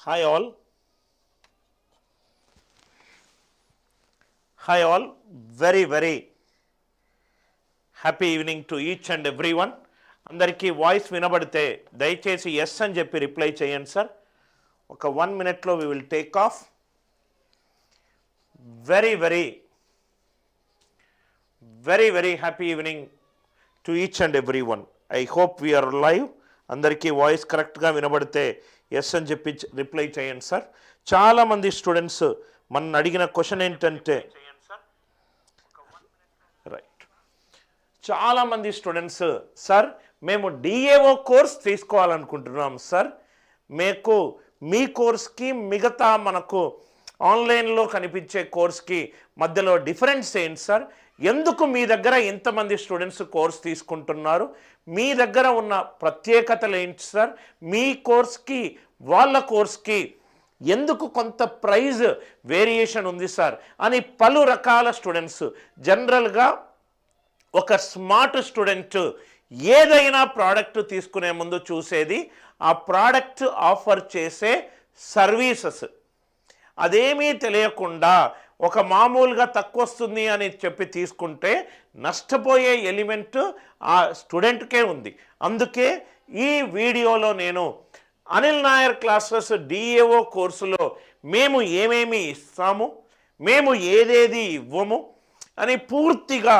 Hi all hi all very very happy evening to each and every one అందరికీ voice వినబడితే దయచేసి yes అని చెప్పి రిప్లై చేయండి సార్ ఒక వన్ మినిట్లో we will take off very very very very happy evening to each and every one I hope we are live అందరికీ voice కరెక్ట్గా వినబడితే ఎస్ అని చెప్పి రిప్లై చేయండి సార్ చాలామంది స్టూడెంట్స్ మన అడిగిన క్వశ్చన్ ఏంటంటే రైట్ చాలామంది స్టూడెంట్స్ సార్ మేము డిఏఓ కోర్స్ తీసుకోవాలనుకుంటున్నాం సార్ మీకు మీ కోర్స్కి మిగతా మనకు ఆన్లైన్లో కనిపించే కోర్స్కి మధ్యలో డిఫరెన్స్ ఏంటి సార్ ఎందుకు మీ దగ్గర ఇంతమంది స్టూడెంట్స్ కోర్స్ తీసుకుంటున్నారు? మీ దగ్గర ఉన్న ప్రత్యేకతలు ఏంటి సార్? మీ కోర్స్కి వాళ్ళ కోర్స్కి ఎందుకు కొంత ప్రైజ్ వేరియేషన్ ఉంది సార్? అని పలు రకాల స్టూడెంట్స్ జనరల్గా ఒక స్మార్ట్ స్టూడెంట్ ఏదైనా ప్రోడక్ట్ తీసుకునే ముందు చూసేది ఆ ప్రోడక్ట్ ఆఫర్ చేసే సర్వీసెస్. అదేమీ తెలియకుండా ఒక మామూలుగా తక్కువ వస్తుంది అని చెప్పి తీసుకుంటే నష్టపోయే ఎలిమెంట్ ఆ స్టూడెంట్కే ఉంది. అందుకే ఈ వీడియోలో నేను అనిల్ నాయర్ క్లాసెస్ డిఏఓ కోర్సులో మేము ఏమేమి ఇస్తాము మేము ఏదేది ఇవ్వము అని పూర్తిగా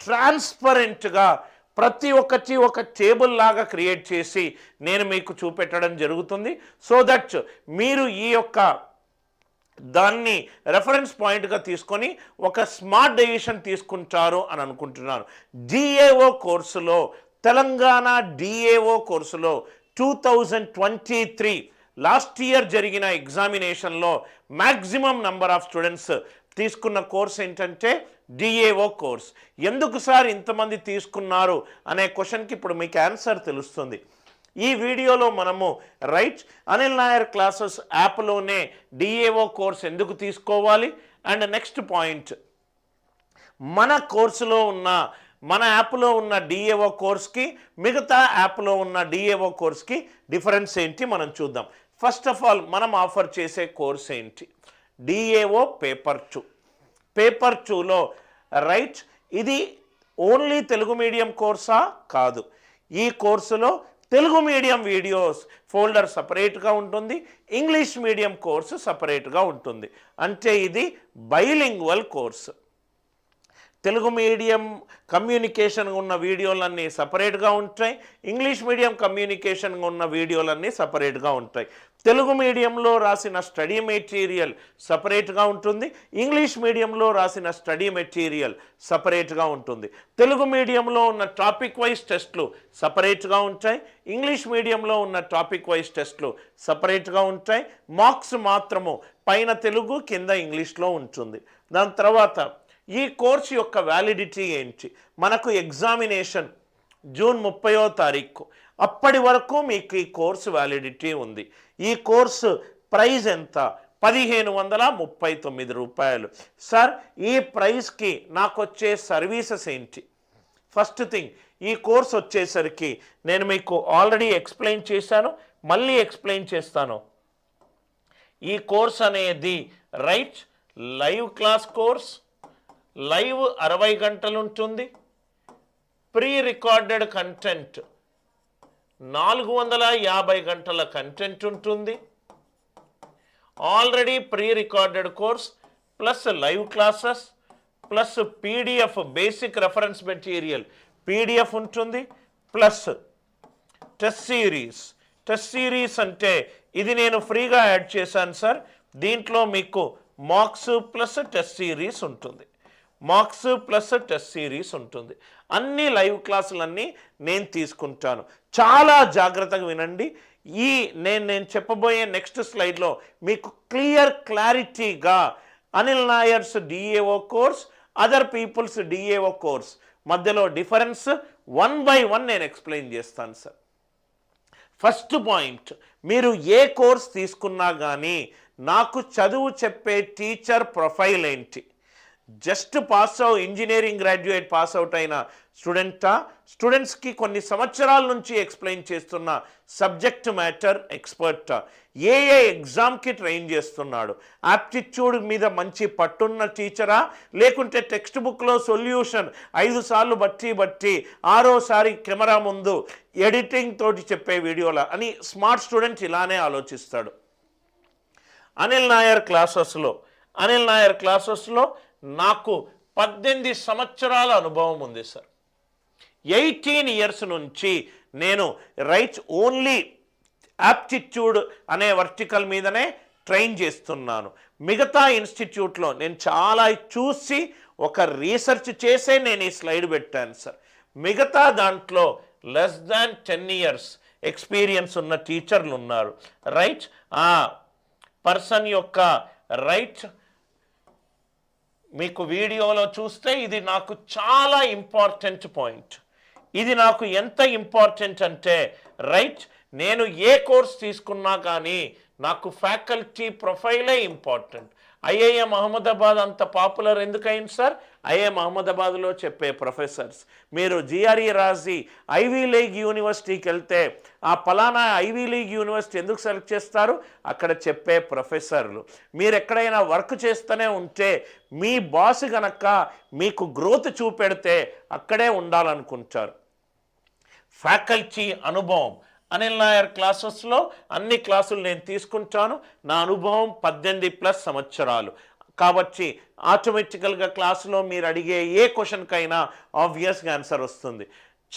ట్రాన్స్పరెంట్గా ప్రతి ఒక్కటి ఒక టేబుల్ లాగా క్రియేట్ చేసి నేను మీకు చూపెట్టడం జరుగుతుంది. సో దట్ మీరు ఈ యొక్క దాన్ని రెఫరెన్స్ పాయింట్గా తీసుకొని ఒక స్మార్ట్ డెసిషన్ తీసుకుంటారు అని అనుకుంటున్నాను. డిఏఓ కోర్సులో తెలంగాణ డిఏఓ కోర్సులో two thousand twenty three last year జరిగిన ఎగ్జామినేషన్లో మ్యాక్సిమం నంబర్ ఆఫ్ స్టూడెంట్స్ తీసుకున్న కోర్స్ ఏంటంటే డిఏఓ కోర్స్. ఎందుకు సార్ ఇంతమంది తీసుకున్నారు అనే క్వశ్చన్కి ఇప్పుడు మీకు ఆన్సర్ తెలుస్తుంది. ఈ వీడియోలో మనము రైట్ అనిల్ నాయర్ క్లాసెస్ యాప్లోనే డిఏఓ కోర్స్ ఎందుకు తీసుకోవాలి? అండ్ నెక్స్ట్ పాయింట్ మన కోర్సులో ఉన్న మన యాప్లో ఉన్న డిఏఓ కోర్స్కి మిగతా యాప్లో ఉన్న డిఏఓ కోర్స్కి డిఫరెన్స్ ఏంటి మనం చూద్దాం. ఫస్ట్ ఆఫ్ ఆల్ మనం ఆఫర్ చేసే కోర్స్ ఏంటి? DAO paper two. పేపర్ టూలో రైట్ ఇది ఓన్లీ తెలుగు మీడియం కోర్సా? కాదు. ఈ కోర్సులో తెలుగు మీడియం వీడియోస్ ఫోల్డర్ సపరేట్గా ఉంటుంది ఇంగ్లీష్ మీడియం కోర్సు సపరేట్గా ఉంటుంది. అంటే ఇది bilingual course Telugu medium communication ఉన్న వీడియోలన్నీ సపరేట్గా ఉంటాయి ఇంగ్లీష్ మీడియం కమ్యూనికేషన్ ఉన్న వీడియోలన్నీ సపరేట్గా ఉంటాయి. తెలుగు మీడియంలో రాసిన స్టడీ మెటీరియల్ సపరేట్గా ఉంటుంది ఇంగ్లీష్ మీడియంలో రాసిన స్టడీ మెటీరియల్ సపరేట్గా ఉంటుంది. తెలుగు మీడియంలో ఉన్న టాపిక్ వైజ్ టెస్ట్లు సపరేట్గా ఉంటాయి ఇంగ్లీష్ మీడియంలో ఉన్న టాపిక్ వైజ్ టెస్ట్లు సపరేట్గా ఉంటాయి. మార్క్స్ మాత్రము పైన తెలుగు కింద ఇంగ్లీష్లో ఉంటుంది. దాని తర్వాత ఈ కోర్స్ యొక్క వ్యాలిడిటీ ఏంటి? మనకు ఎగ్జామినేషన్ జూన్ ముప్పయో తారీఖు. అప్పటి వరకు మీకు ఈ కోర్సు వ్యాలిడిటీ ఉంది. ఈ కోర్సు ప్రైజ్ ఎంత? పదిహేను వందల ముప్పై తొమ్మిది రూపాయలు. సార్ ఈ ప్రైస్కి నాకు వచ్చే సర్వీసెస్ ఏంటి? ఫస్ట్ థింగ్ ఈ కోర్స్ వచ్చేసరికి నేను మీకు ఆల్రెడీ ఎక్స్ప్లెయిన్ చేశాను. మళ్ళీ ఎక్స్ప్లెయిన్ చేస్తాను. ఈ కోర్స్ అనేది right live class course live అరవై గంటలు ఉంటుంది ప్రీ రికార్డెడ్ కంటెంట్ నాలుగు వందల యాభై గంటల కంటెంట్ ఉంటుంది. Already pre recorded course plus live classes plus PDF basic reference material PDF ఉంటుంది plus test series. Test series అంటే ఇది నేను ఫ్రీగా యాడ్ చేశాను సార్. దీంట్లో మీకు మార్క్స్ ప్లస్ టెస్ట్ సిరీస్ ఉంటుంది. మార్క్స్ ప్లస్ టెస్ట్ సిరీస్ ఉంటుంది. అన్ని లైవ్ క్లాసులన్నీ నేను తీసుకుంటాను. చాలా జాగ్రత్తగా వినండి. ఈ నేను నేను చెప్పబోయే నెక్స్ట్ స్లైడ్లో మీకు క్లియర్ క్లారిటీగా Anil Nair's DAO course other peoples DAO course మధ్యలో డిఫరెన్స్ వన్ బై వన్ నేను ఎక్స్ప్లెయిన్ చేస్తాను సార్. ఫస్ట్ పాయింట్ మీరు ఏ కోర్స్ తీసుకున్నా కానీ నాకు చదువు చెప్పే టీచర్ ప్రొఫైల్ ఏంటి? జస్ట్ పాస్ అవు ఇంజనీరింగ్ గ్రాడ్యుయేట్ పాస్ అవుట్ అయిన స్టూడెంటా? స్టూడెంట్స్కి కొన్ని సంవత్సరాల నుంచి ఎక్స్ప్లెయిన్ చేస్తున్న సబ్జెక్ట్ మ్యాటర్ ఎక్స్పర్టా. ఏ ఏ ఎగ్జామ్కి ట్రైన్ చేస్తున్నాడు? ఆప్టిట్యూడ్ మీద మంచి పట్టున్న టీచరా? లేకుంటే టెక్స్ట్ బుక్లో సొల్యూషన్ ఐదు సార్లు బట్టి బట్టి ఆరోసారి కెమెరా ముందు ఎడిటింగ్ తోటి చెప్పే వీడియోలా అని స్మార్ట్ స్టూడెంట్ ఇలానే ఆలోచిస్తాడు. అనిల్ నాయర్ క్లాసెస్లో అనిల్ నాయర్ క్లాసెస్లో నాకు పద్దెనిమిది సంవత్సరాల అనుభవం ఉంది సార్. ఎయిటీన్ ఇయర్స్ నుంచి నేను రైట్స్ ఓన్లీ యాప్టిట్యూడ్ అనే వర్టికల్ మీదనే ట్రైన్ చేస్తున్నాను. మిగతా ఇన్స్టిట్యూట్లో నేను చాలా చూసి ఒక రీసెర్చ్ చేసే నేను ఈ స్లైడ్ పెట్టాను సార్. మిగతా దాంట్లో less than ten years experience ఉన్న టీచర్లు ఉన్నారు. రైట్ ఆ పర్సన్ యొక్క రైట్ మీకు వీడియోలో చూస్తే ఇది నాకు చాలా ఇంపార్టెంట్ పాయింట్. ఇది నాకు ఎంత ఇంపార్టెంట్ అంటే రైట్ నేను ఏ కోర్స్ తీసుకున్నా కానీ నాకు ఫ్యాకల్టీ ప్రొఫైలే ఇంపార్టెంట్. ఐఐఎం అహ్మదాబాద్ అంత పాపులర్ ఎందుకైంది సార్? ఐఐఎం అహ్మదాబాద్లో చెప్పే ప్రొఫెసర్స్ మీరు జిఆర్ఈ రాసి ఐవీ లీగ్ యూనివర్సిటీకి వెళ్తే ఆ పలానా ఐవీ లీగ్ యూనివర్సిటీ ఎందుకు సెలెక్ట్ చేస్తారు? అక్కడ చెప్పే ప్రొఫెసర్లు మీరు ఎక్కడైనా వర్క్ చేస్తూనే ఉంటే మీ బాస్ గనక మీకు గ్రోత్ చూపెడితే అక్కడే ఉండాలనుకుంటారు. ఫ్యాకల్టీ అనుభవం అనిల్ నాయర్ క్లాసెస్లో అన్ని క్లాసులు నేను తీసుకుంటాను. నా అనుభవం పద్దెనిమిది ప్లస్ సంవత్సరాలు. కాబట్టి ఆటోమేటికల్గా క్లాసులో మీరు అడిగే ఏ క్వశ్చన్కైనా ఆబ్వియస్గా ఆన్సర్ వస్తుంది.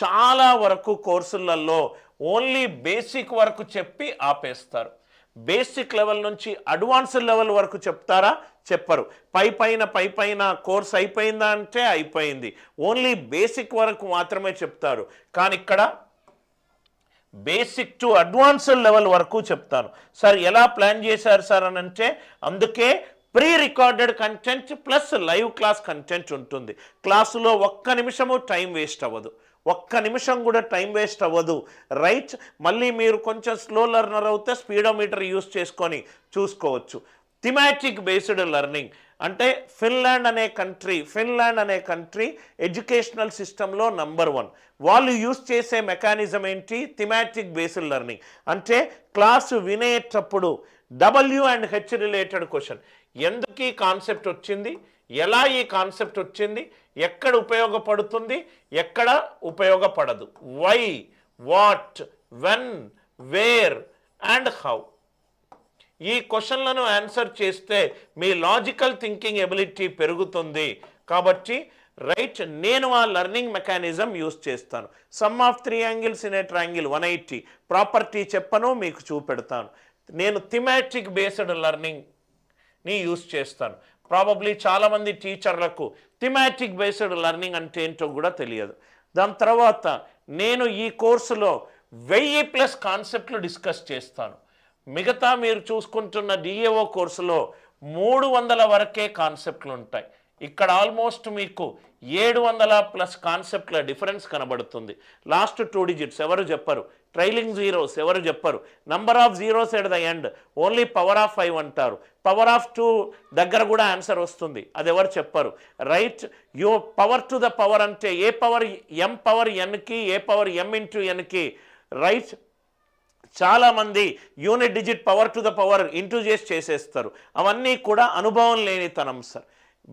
చాలా వరకు కోర్సులలో ఓన్లీ బేసిక్ వరకు చెప్పి ఆపేస్తారు. బేసిక్ లెవెల్ నుంచి అడ్వాన్స్డ్ లెవెల్ వరకు చెప్తారా? చెప్పరు. పై పైన పై పైన కోర్స్ అయిపోయిందా అంటే అయిపోయింది. ఓన్లీ బేసిక్ వరకు మాత్రమే చెప్తారు. కానీ ఇక్కడ బేసిక్ టు అడ్వాన్స్డ్ లెవెల్ వరకు చెప్తాను. సార్ ఎలా ప్లాన్ చేశారు సార్ అని అంటే అందుకే pre recorded content plus live class content ఉంటుంది. క్లాసులో ఒక్క నిమిషము టైం వేస్ట్ అవ్వదు. ఒక్క నిమిషం కూడా టైం వేస్ట్ అవ్వదు. రైట్? మళ్ళీ మీరు కొంచెం స్లో లెర్నర్ అవుతే స్పీడోమీటర్ యూస్ చేసుకొని చూసుకోవచ్చు. Thematic based learning. అంటే ఫిన్లాండ్ అనే కంట్రీ ఫిన్లాండ్ అనే కంట్రీ ఎడ్యుకేషనల్ సిస్టంలో నంబర్ వన్. వాళ్ళు యూస్ చేసే మెకానిజం ఏంటి? Thematic based learning. అంటే క్లాసు వినేటప్పుడు W and H related question. ఎందుకు ఈ కాన్సెప్ట్ వచ్చింది? ఎలా ఈ కాన్సెప్ట్ వచ్చింది? ఎక్కడ ఉపయోగపడుతుంది? ఎక్కడ ఉపయోగపడదు? Why what when where and how. ఈ క్వశ్చన్లను ఆన్సర్ చేస్తే మీ లాజికల్ థింకింగ్ ఎబిలిటీ పెరుగుతుంది. కాబట్టి రైట్ నేను ఆ లెర్నింగ్ మెకానిజం యూస్ చేస్తాను. Sum of three angles in a triangle one eighty. Property చెప్పను మీకు చూపెడతాను. నేను థిమాటిక్ బేస్డ్ లెర్నింగ్ని యూస్ చేస్తాను. ప్రాబబ్లీ చాలామంది టీచర్లకు థిమాటిక్ బేస్డ్ లెర్నింగ్ అంటే ఏంటో కూడా తెలియదు. దాని తర్వాత నేను ఈ కోర్సులో వెయ్యి ప్లస్ కాన్సెప్ట్లు డిస్కస్ చేస్తాను. మిగతా మీరు చూసుకుంటున్న డిఏఓ కోర్సులో మూడు వందల వరకే కాన్సెప్ట్లు ఉంటాయి. ఇక్కడ ఆల్మోస్ట్ మీకు ఏడు వందల ప్లస్ కాన్సెప్ట్ల డిఫరెన్స్ కనబడుతుంది. లాస్ట్ టూ డిజిట్స్ ఎవరు చెప్పరు? ట్రైలింగ్ జీరోస్ ఎవరు చెప్పరు? Number of zeros at the end only power of five అంటారు. పవర్ ఆఫ్ టూ దగ్గర కూడా ఆన్సర్ వస్తుంది. అది ఎవరు చెప్పరు? రైట్ యో పవర్ టు ద పవర్ అంటే ఏ పవర్ ఎం పవర్ ఎన్కి ఏ పవర్ ఎం ఇంటూ ఎన్కి రైట్ చాలామంది unit digit power to the power into చేసి చేసేస్తారు. అవన్నీ కూడా అనుభవం లేనితనం సార్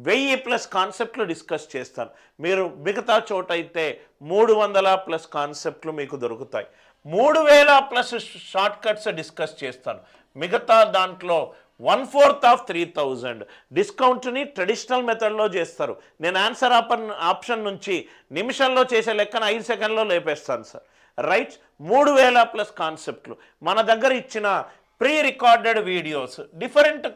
వెయ్యి ప్లస్ కాన్సెప్ట్లు డిస్కస్ చేస్తాను మీరు మిగతా చోట అయితే మూడు వందల ప్లస్ కాన్సెప్ట్లు మీకు దొరుకుతాయి. మూడు వేల ప్లస్ షార్ట్ కట్స్ డిస్కస్ చేస్తాను మిగతా దాంట్లో one fourth of three thousand డిస్కౌంట్ని traditional మెథడ్లో చేస్తారు. నేను ఆన్సర్ ఆపన్ ఆప్షన్ నుంచి నిమిషంలో చేసే లెక్కన ఐదు సెకండ్లో లేపేస్తాను సార్ రైట్? మూడు వేల ప్లస్ కాన్సెప్ట్లు. మన దగ్గర ఇచ్చిన ప్రీ రికార్డెడ్ వీడియోస్ డిఫరెంట్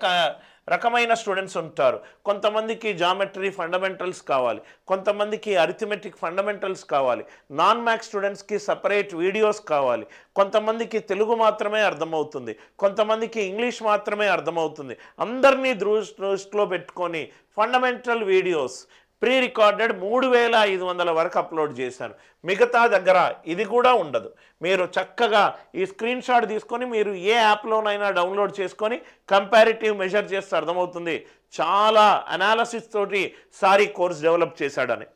రకమైన స్టూడెంట్స్ ఉంటారు. కొంతమందికి జామెట్రీ ఫండమెంటల్స్ కావాలి. కొంతమందికి అరిథమెటిక్ ఫండమెంటల్స్ కావాలి. నాన్ మ్యాథ్స్ స్టూడెంట్స్కి సపరేట్ వీడియోస్ కావాలి. కొంతమందికి తెలుగు మాత్రమే అర్థమవుతుంది. కొంతమందికి ఇంగ్లీష్ మాత్రమే అర్థమవుతుంది. అందరినీ దృష్టిలో పెట్టుకొని ఫండమెంటల్ వీడియోస్ ప్రీ రికార్డెడ్ మూడు వేల ఐదు వందల వరకు అప్లోడ్ చేశాను మిగతా దగ్గర ఇది కూడా ఉండదు. మీరు చక్కగా ఈ స్క్రీన్ షాట్ తీసుకొని మీరు ఏ యాప్లోనైనా డౌన్లోడ్ చేసుకొని కంపారిటివ్ మెజర్ చేస్తే అర్థమవుతుంది. చాలా అనాలసిస్ తోటి సారీ కోర్స్ డెవలప్ చేశాడని.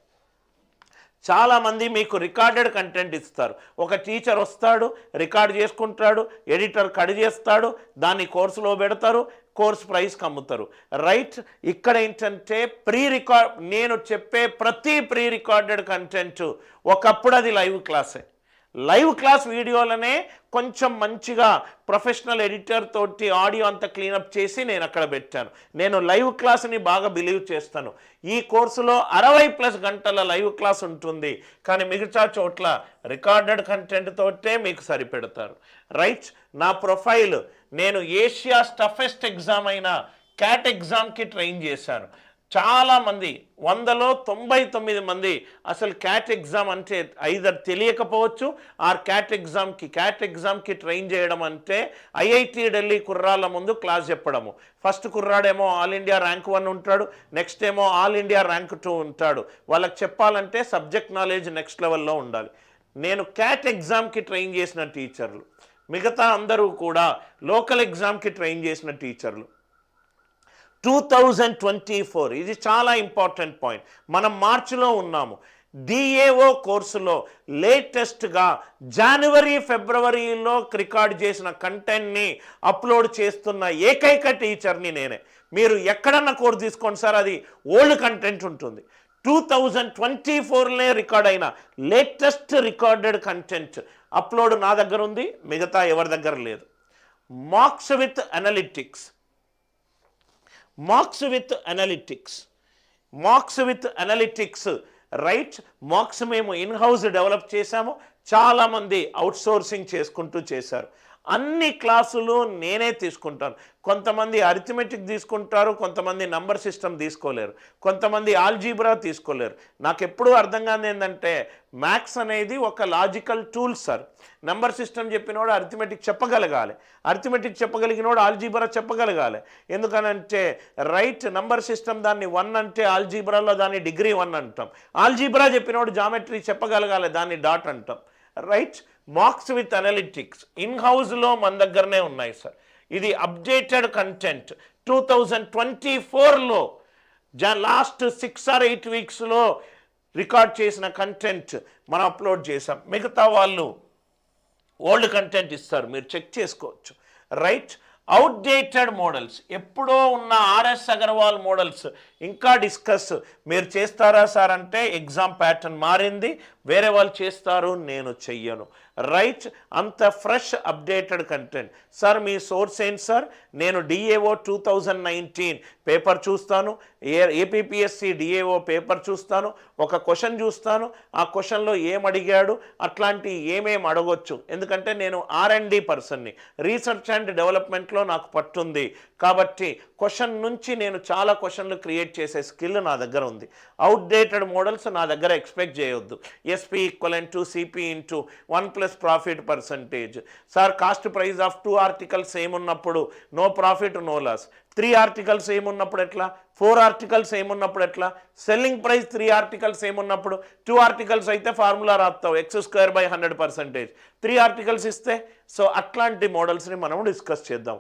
చాలామంది మీకు రికార్డెడ్ కంటెంట్ ఇస్తారు. ఒక టీచర్ వస్తాడు రికార్డ్ చేసుకుంటాడు ఎడిటర్ కడి చేస్తాడు దాన్ని కోర్సులో పెడతారు కోర్స్ ప్రైస్కి అమ్ముతారు రైట్ ఇక్కడ ఏంటంటే ప్రీ రికార్డ్ నేను చెప్పే ప్రతి ప్రీ రికార్డెడ్ కంటెంట్ ఒకప్పుడు అది లైవ్ క్లాసే. లైవ్ క్లాస్ వీడియోలనే కొంచెం మంచిగా ప్రొఫెషనల్ ఎడిటర్ తోటి ఆడియో అంతా క్లీనప్ చేసి నేను అక్కడ పెట్టాను. నేను లైవ్ క్లాస్ని బాగా బిలీవ్ చేస్తాను. ఈ కోర్సులో అరవై ప్లస్ గంటల లైవ్ క్లాస్ ఉంటుంది. కానీ మిగతా చోట్ల రికార్డెడ్ కంటెంట్ తోటే మీకు సరిపెడతారు. రైట్ నా ప్రొఫైల్ నేను ఏషియా స్టఫెస్ట్ ఎగ్జామ్ అయిన క్యాట్ ఎగ్జామ్కి ట్రైన్ చేశాను. చాలామంది వందలో తొంభై తొమ్మిది మంది అసలు క్యాట్ ఎగ్జామ్ అంటే ఐదర్ తెలియకపోవచ్చు ఆర్ క్యాట్ ఎగ్జామ్కి క్యాట్ ఎగ్జామ్కి ట్రైన్ చేయడం అంటే ఐఐటి ఢిల్లీ కుర్రాళ్ళ ముందు క్లాస్ చెప్పడము. ఫస్ట్ కుర్రాడేమో ఆల్ ఇండియా ర్యాంక్ వన్ ఉంటాడు నెక్స్ట్ ఏమో ఆల్ ఇండియా ర్యాంక్ టూ ఉంటాడు. వాళ్ళకి చెప్పాలంటే సబ్జెక్ట్ నాలెడ్జ్ నెక్స్ట్ లెవెల్లో ఉండాలి. నేను క్యాట్ ఎగ్జామ్కి ట్రైన్ చేసిన టీచర్లు మిగతా అందరూ కూడా లోకల్ ఎగ్జామ్కి ట్రైన్ చేసిన టీచర్లు. టూ థౌజండ్ ట్వంటీ ఫోర్ ఇది చాలా ఇంపార్టెంట్ పాయింట్. మనం మార్చిలో ఉన్నాము. డిఏఓ కోర్సులో లేటెస్ట్గా జనవరి ఫిబ్రవరిలో రికార్డ్ చేసిన కంటెంట్ని అప్లోడ్ చేస్తున్న ఏకైక టీచర్ని నేనే. మీరు ఎక్కడన్నా కోర్సు తీసుకోండి సార్ అది ఓల్డ్ కంటెంట్ ఉంటుంది. టూ థౌజండ్ ట్వంటీ ఫోర్లే రికార్డ్ అయిన లేటెస్ట్ రికార్డెడ్ కంటెంట్ అప్లోడ్ నా దగ్గర ఉంది మిగతా ఎవరి దగ్గర లేదు. Marks with analytics marks with analytics marks with analytics right marks మేము ఇన్ హౌస్ డెవలప్ చేశాము చాలామంది అవుట్సోర్సింగ్ చేసుకుంటూ చేశారు. అన్ని క్లాసులు నేనే తీసుకుంటాను. కొంతమంది అరిథమెటిక్ తీసుకుంటారు కొంతమంది నంబర్ సిస్టమ్ తీసుకోలేరు కొంతమంది ఆల్జీబ్రా తీసుకోలేరు. నాకు ఎప్పుడూ అర్థం కాదు ఏంటంటే మ్యాథ్స్ అనేది ఒక logical tool sir. Number system చెప్పినోడు arithmetic చెప్పగలగాలి. అరిథమెటిక్ చెప్పగలిగినోడు ఆల్జీబ్రా చెప్పగలగాలి. ఎందుకనంటే రైట్ నంబర్ సిస్టమ్ దాన్ని వన్ అంటే ఆల్జీబ్రాలో దాన్ని డిగ్రీ వన్ అంటాం. ఆల్జీబ్రా చెప్పినోడు జామెట్రీ చెప్పగలగాలి దాన్ని డాట్ అంటాం. Right? Marks with analytics. In హౌస్లో మన దగ్గరనే ఉన్నాయి సార్. ఇది updated content. Two thousand twenty ఫోర్లో జా లాస్ట్ సిక్స్ ఆర్ ఎయిట్ వీక్స్లో రికార్డ్ చేసిన కంటెంట్ మనం అప్లోడ్ చేసాం మిగతా వాళ్ళు ఓల్డ్ కంటెంట్ ఇస్తారు మీరు చెక్ చేసుకోవచ్చు. రైట్? Outdated models. ఎప్పుడో ఉన్న ఆర్ఎస్ అగర్వాల్ మోడల్స్ ఇంకా డిస్కస్ మీరు చేస్తారా సార్ అంటే ఎగ్జామ్ ప్యాటర్న్ మారింది వేరే వాళ్ళు చేస్తారు నేను చెయ్యను. రైట్ అంత ఫ్రెష్ అప్డేటెడ్ కంటెంట్. సార్ మీ సోర్స్ ఏంటి సార్? నేను DAO two thousand nineteen paper చూస్తాను ఏ ఏపీపీఎస్సి డిఏఓ పేపర్ చూస్తాను ఒక క్వశ్చన్ చూస్తాను ఆ క్వశ్చన్లో ఏం అడిగాడు అట్లాంటి ఏమేమి అడగొచ్చు. ఎందుకంటే నేను ఆర్ అండ్ డి పర్సన్ని రీసెర్చ్ అండ్ డెవలప్మెంట్లో నాకు పట్టుంది. కాబట్టి క్వశ్చన్ నుంచి నేను చాలా క్వశ్చన్లు క్రియేట్ చేసే స్కిల్ నా దగ్గర ఉంది. అవుట్డేటెడ్ మోడల్స్ నా దగ్గర ఎక్స్పెక్ట్ చేయొద్దు. SP equivalent to CP into one plus profit percentage sir cost price of two articles ఏమున్నప్పుడు no profit no loss three articles ఏమున్నప్పుడు ఎట్లా? ఫోర్ ఆర్టికల్స్ ఏమున్నప్పుడు ఎట్లా? సెల్లింగ్ ప్రైస్ త్రీ ఆర్టికల్స్ ఏమున్నప్పుడు టూ ఆర్టికల్స్ అయితే formula రాస్తావు. X square by hundred percentage three articles ఇస్తే so అట్లాంటి మోడల్స్ని మనం discuss చేద్దాం.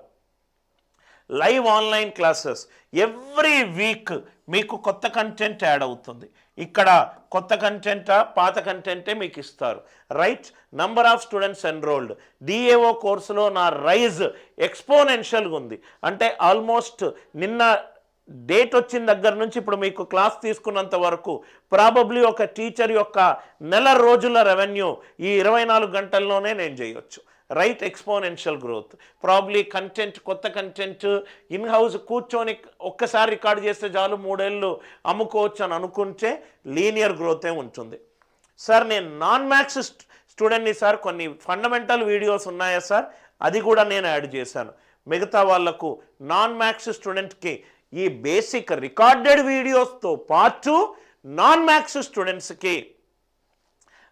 Live online classes every week మీకు కొత్త కంటెంట్ యాడ్ అవుతుంది. ఇక్కడ కొత్త కంటెంటా పాత కంటెంటే మీకు ఇస్తారు. Right number of students enrolled DAO కోర్సులో నా రైజ్ ఎక్స్పోనెన్షియల్గా ఉంది. అంటే ఆల్మోస్ట్ నిన్న డేట్ వచ్చిన దగ్గర నుంచి ఇప్పుడు మీకు క్లాస్ తీసుకున్నంత వరకు ప్రాబబ్లీ ఒక టీచర్ యొక్క నెల రోజుల రెవెన్యూ ఈ ఇరవై నాలుగు గంటల్లోనే నేను చేయొచ్చు. Right exponential growth probably content కొత్త కంటెంట్ ఇన్ హౌస్ కూర్చొని ఒక్కసారి రికార్డ్ చేస్తే చాలు మూడేళ్ళు అమ్ముకోవచ్చు అని అనుకుంటే లీనియర్ గ్రోతే ఉంటుంది. సార్ నేను నాన్ మ్యాథ్స్ స్టూడెంట్ని సార్ కొన్ని ఫండమెంటల్ వీడియోస్ ఉన్నాయా సార్ అది కూడా నేను యాడ్ చేశాను. మిగతా వాళ్ళకు నాన్ మ్యాథ్స్ స్టూడెంట్కి ఈ బేసిక్ రికార్డెడ్ వీడియోస్తో పాటు నాన్ మ్యాథ్స్ స్టూడెంట్స్కి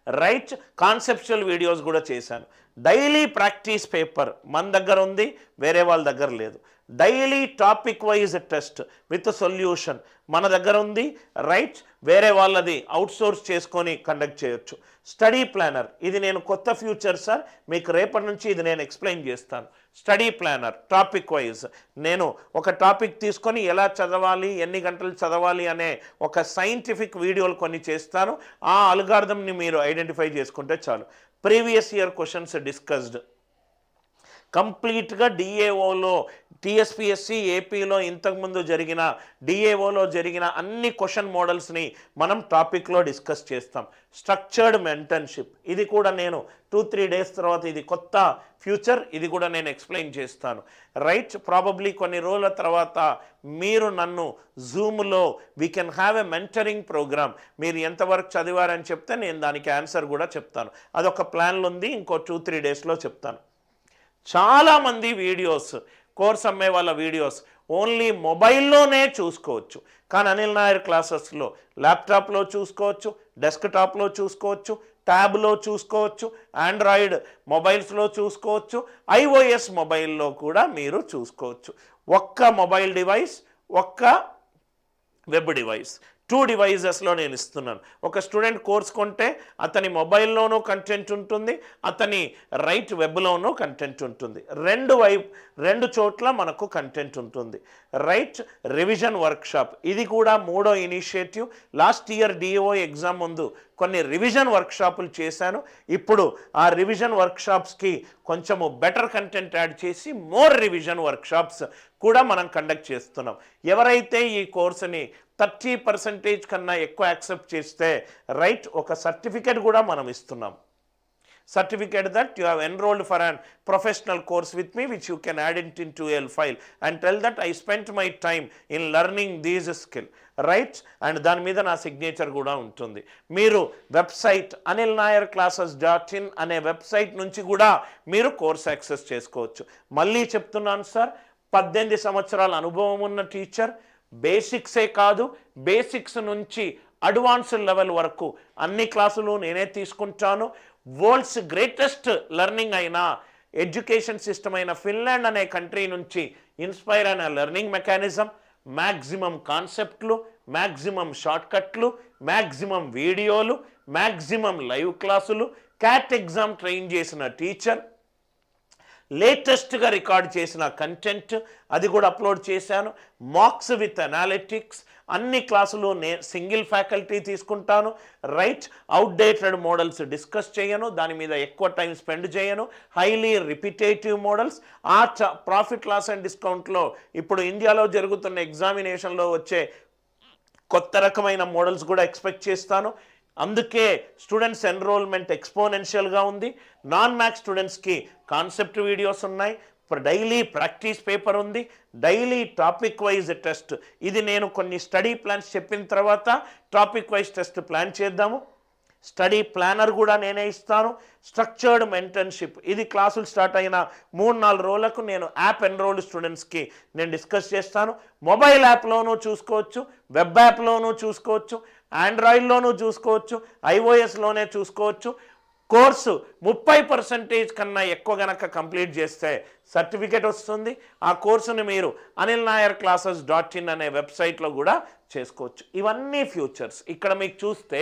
రైట్ కాన్సెప్చువల్ వీడియోస్ కూడా చేశాను. డైలీ ప్రాక్టీస్ పేపర్ మన దగ్గర ఉంది వేరే వాళ్ళ దగ్గర లేదు. Daily topic wise test with solution మన దగ్గర ఉంది రైట్ వేరే వాళ్ళది అవుట్సోర్స్ చేసుకొని కండక్ట్ చేయొచ్చు. స్టడీ ప్లానర్ ఇది నేను కొత్త ఫ్యూచర్ సార్ మీకు రేపటి నుంచి ఇది నేను ఎక్స్ప్లెయిన్ చేస్తాను. స్టడీ ప్లానర్ టాపిక్ వైజ్ నేను ఒక టాపిక్ తీసుకొని ఎలా చదవాలి ఎన్ని గంటలు చదవాలి అనే ఒక సైంటిఫిక్ వీడియోలు కొన్ని చేస్తాను. ఆ అల్గార్థంని మీరు ఐడెంటిఫై చేసుకుంటే చాలు. ప్రీవియస్ ఇయర్ క్వశ్చన్స్ డిస్కస్డ్ కంప్లీట్గా డిఏఓలో టీఎస్పిఎస్సి ఏపీలో ఇంతకుముందు జరిగిన డిఏఓలో జరిగిన అన్ని క్వశ్చన్ మోడల్స్ని మనం టాపిక్లో డిస్కస్ చేస్తాం. స్ట్రక్చర్డ్ మెంటర్షిప్ ఇది కూడా నేను టూ త్రీ డేస్ తర్వాత ఇది కొత్త ఫ్యూచర్ ఇది కూడా నేను ఎక్స్ప్లెయిన్ చేస్తాను. రైట్ ప్రాబబ్లీ కొన్ని రోజుల తర్వాత మీరు నన్ను జూమ్లో we can have a mentoring program. మీరు ఎంతవరకు చదివారని చెప్తే నేను దానికి ఆన్సర్ కూడా చెప్తాను. అదొక ప్లాన్లు ఉంది ఇంకో టూ త్రీ డేస్లో చెప్తాను. చాలామంది వీడియోస్ కోర్స్ అమ్మే వాళ్ళ వీడియోస్ ఓన్లీ మొబైల్లోనే చూసుకోవచ్చు. కానీ అనిల్ నాయర్ క్లాసెస్లో ల్యాప్టాప్లో చూసుకోవచ్చు డెస్క్టాప్లో చూసుకోవచ్చు ట్యాబ్లో చూసుకోవచ్చు ఆండ్రాయిడ్ మొబైల్స్లో చూసుకోవచ్చు ఐఓఎస్ మొబైల్లో కూడా మీరు చూసుకోవచ్చు. ఒక్క మొబైల్ డివైస్ ఒక్క వెబ్ డివైస్. టూ డివైజెస్లో నేను ఇస్తున్నాను. ఒక స్టూడెంట్ కోర్స్ కొంటే అతని మొబైల్లోనూ కంటెంట్ ఉంటుంది అతని రైట్ వెబ్లోనూ కంటెంట్ ఉంటుంది. రెండు వైపు రెండు చోట్ల మనకు కంటెంట్ ఉంటుంది. రైట్ రివిజన్ వర్క్షాప్ ఇది కూడా మూడో initiative last year DAO exam ముందు కొన్ని రివిజన్ వర్క్షాపులు చేశాను. ఇప్పుడు ఆ రివిజన్ వర్క్షాప్స్కి కొంచెము బెటర్ కంటెంట్ యాడ్ చేసి మోర్ రివిజన్ వర్క్షాప్స్ కూడా మనం కండక్ట్ చేస్తున్నాం. ఎవరైతే ఈ కోర్సుని థర్టీ పర్సెంటేజ్ కన్నా ఎక్కువ యాక్సెప్ట్ చేస్తే రైట్ ఒక సర్టిఫికేట్ కూడా మనం ఇస్తున్నాం. certificate that you have enrolled for an professional course with me which you can add it into a file and tell that I spent my time in learning these skill right? And దాని మీద నా signature కూడా ఉంటుంది. మీరు website Anil Nair classes dot in అనే website నుంచి కూడా మీరు కోర్స్ యాక్సెస్ చేసుకోవచ్చు. మళ్ళీ చెప్తున్నాను సార్ పద్దెనిమిది సంవత్సరాల అనుభవం ఉన్న టీచర్ బేసిక్సే కాదు బేసిక్స్ నుంచి అడ్వాన్స్ లెవెల్ వరకు అన్ని క్లాసులు నేనే తీసుకుంటాను. వరల్డ్స్ గ్రేటెస్ట్ లెర్నింగ్ అయిన ఎడ్యుకేషన్ సిస్టమ్ అయిన ఫిన్లాండ్ అనే కంట్రీ నుంచి ఇన్స్పైర్ అయిన లెర్నింగ్ మెకానిజం మ్యాక్సిమం కాన్సెప్ట్లు మ్యాక్సిమం షార్ట్కట్లు మ్యాక్సిమం వీడియోలు మ్యాక్సిమం లైవ్ క్లాసులు క్యాట్ ఎగ్జామ్ ట్రైన్ చేసిన టీచర్ లేటెస్ట్గా రికార్డ్ చేసిన కంటెంట్ అది కూడా అప్లోడ్ చేశాను. మార్క్స్ విత్ అనాలిటిక్స్ అన్ని క్లాసులు నే సింగిల్ ఫ్యాకల్టీ తీసుకుంటాను. రైట్ అవుట్డేటెడ్ మోడల్స్ డిస్కస్ చేయను. దాని మీద ఎక్కువ టైం స్పెండ్ చేయను. హైలీ రిపిటేటివ్ మోడల్స్ ఆ ప్రాఫిట్ లాస్ అండ్ డిస్కౌంట్లో ఇప్పుడు ఇండియాలో జరుగుతున్న ఎగ్జామినేషన్లో వచ్చే కొత్త రకమైన మోడల్స్ కూడా ఎక్స్పెక్ట్ చేస్తాను. అందుకే స్టూడెంట్స్ ఎన్రోల్మెంట్ ఎక్స్పోనెన్షియల్గా ఉంది. నాన్ మ్యాథ్స్ స్టూడెంట్స్కి కాన్సెప్ట్ వీడియోస్ ఉన్నాయి. డైలీ ప్రాక్టీస్ పేపర్ ఉంది. డైలీ టాపిక్ వైజ్ టెస్ట్ ఇది నేను కొన్ని స్టడీ ప్లాన్స్ చెప్పిన తర్వాత టాపిక్ వైజ్ టెస్ట్ ప్లాన్ చేద్దాము. స్టడీ ప్లానర్ కూడా నేనే ఇస్తాను. స్ట్రక్చర్డ్ మెంటర్షిప్ ఇది క్లాసులు స్టార్ట్ అయిన మూడు నాలుగు రోజులకు నేను యాప్ ఎన్రోల్డ్ స్టూడెంట్స్కి నేను డిస్కస్ చేస్తాను. మొబైల్ యాప్లోనూ చూసుకోవచ్చు. వెబ్ యాప్లోనూ చూసుకోవచ్చు. ఆండ్రాయిడ్లోనూ చూసుకోవచ్చు ఐఓఎస్లోనే చూసుకోవచ్చు. కోర్సు ముప్పై పర్సెంటేజ్ కన్నా ఎక్కువ గనక కంప్లీట్ చేస్తే సర్టిఫికేట్ వస్తుంది. ఆ కోర్సుని మీరు Anil Nayar classes dot in అనే వెబ్సైట్లో కూడా చేసుకోవచ్చు. ఇవన్నీ ఫ్యూచర్స్. ఇక్కడ మీకు చూస్తే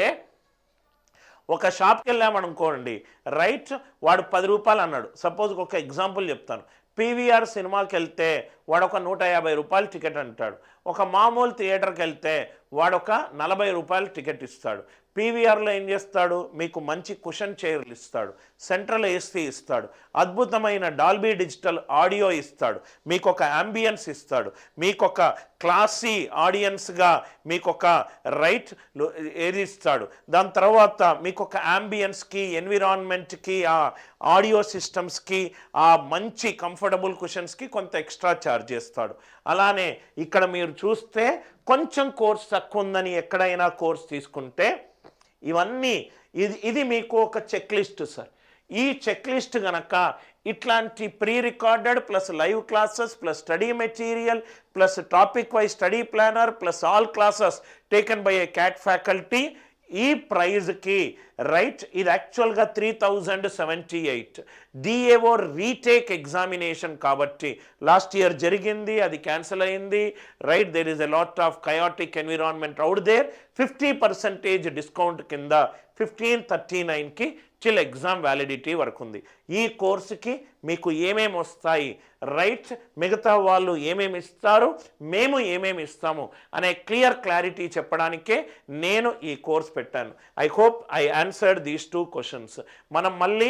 ఒక షాప్కి వెళ్ళామనుకోండి రైట్ వాడు పది రూపాయలు అన్నాడు. సపోజ్ ఒక ఎగ్జాంపుల్ చెప్తాను. పీవీఆర్ సినిమాకి వెళ్తే వాడొక నూట యాభై రూపాయలు టికెట్ అంటాడు. ఒక మామూలు థియేటర్కి వెళ్తే వాడొక నలభై రూపాయలు టికెట్ ఇస్తాడు. పీవీఆర్లో ఏం చేస్తాడు? మీకు మంచి కుషన్ చైర్లు ఇస్తాడు. సెంట్రల్ ఏసీ ఇస్తాడు. అద్భుతమైన డాల్బీ డిజిటల్ ఆడియో ఇస్తాడు. మీకు ఒక అంబియన్స్ ఇస్తాడు. మీకు ఒక క్లాసీ ఆడియన్స్గా మీకు ఒక రైట్ ఏది ఇస్తాడు. దాని తర్వాత మీకు ఒక అంబియన్స్కి ఎన్విరాన్మెంట్కి ఆ ఆడియో సిస్టమ్స్కి ఆ మంచి కంఫర్టబుల్ కుషన్స్కి కొంత ఎక్స్ట్రా ఛార్జ్ చేస్తాడు. అలానే ఇక్కడ మీరు చూస్తే కొంచెం కోర్స్ తక్కువ ఉందని ఎక్కడైనా కోర్స్ తీసుకుంటే ఇవన్నీ ఇది ఇది మీకు ఒక చెక్ లిస్ట్ సార్. ఈ చెక్ లిస్ట్ గనక ఇట్లాంటి pre recorded plus live classes plus study material plus topic wise study planner plus all classes taken by a CAT faculty ఈ ప్రైజ్కి రైట్ ఇది యాక్చువల్గా త్రీ థౌజండ్ సెవెంటీ ఎయిట్ డిఏఓ retake examination కాబట్టి last year జరిగింది అది క్యాన్సిల్ అయింది. Right there is a lot of chaotic environment out there fifty percentage discount కింద ఫిఫ్టీన్ థర్టీ నైన్కి చిల్ ఎగ్జామ్ వ్యాలిడిటీ వరకు ఉంది. ఈ కోర్సుకి మీకు ఏమేమి వస్తాయి? రైట్ మిగతా వాళ్ళు ఏమేమి ఇస్తారు? మేము ఏమేమి ఇస్తాము? అనే క్లియర్ క్లారిటీ చెప్పడానికే నేను ఈ కోర్స్ పెట్టాను. I hope I answered these two questions. మనం మళ్ళీ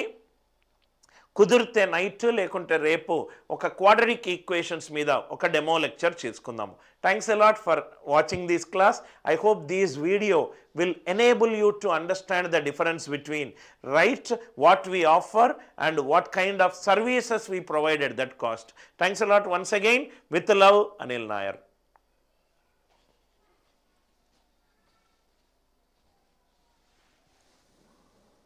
కుదిరితే నైట్ లేకుంటే రేపు ఒక క్వాడ్రిక్ ఈక్వేషన్స్ మీద ఒక డెమో లెక్చర్ చేసుకుందాము. Thanks a lot for watching these class I hope these video will enable you to understand the difference between right what we offer and what kind of services we provided that cost thanks a lot once again with love Anil Nayar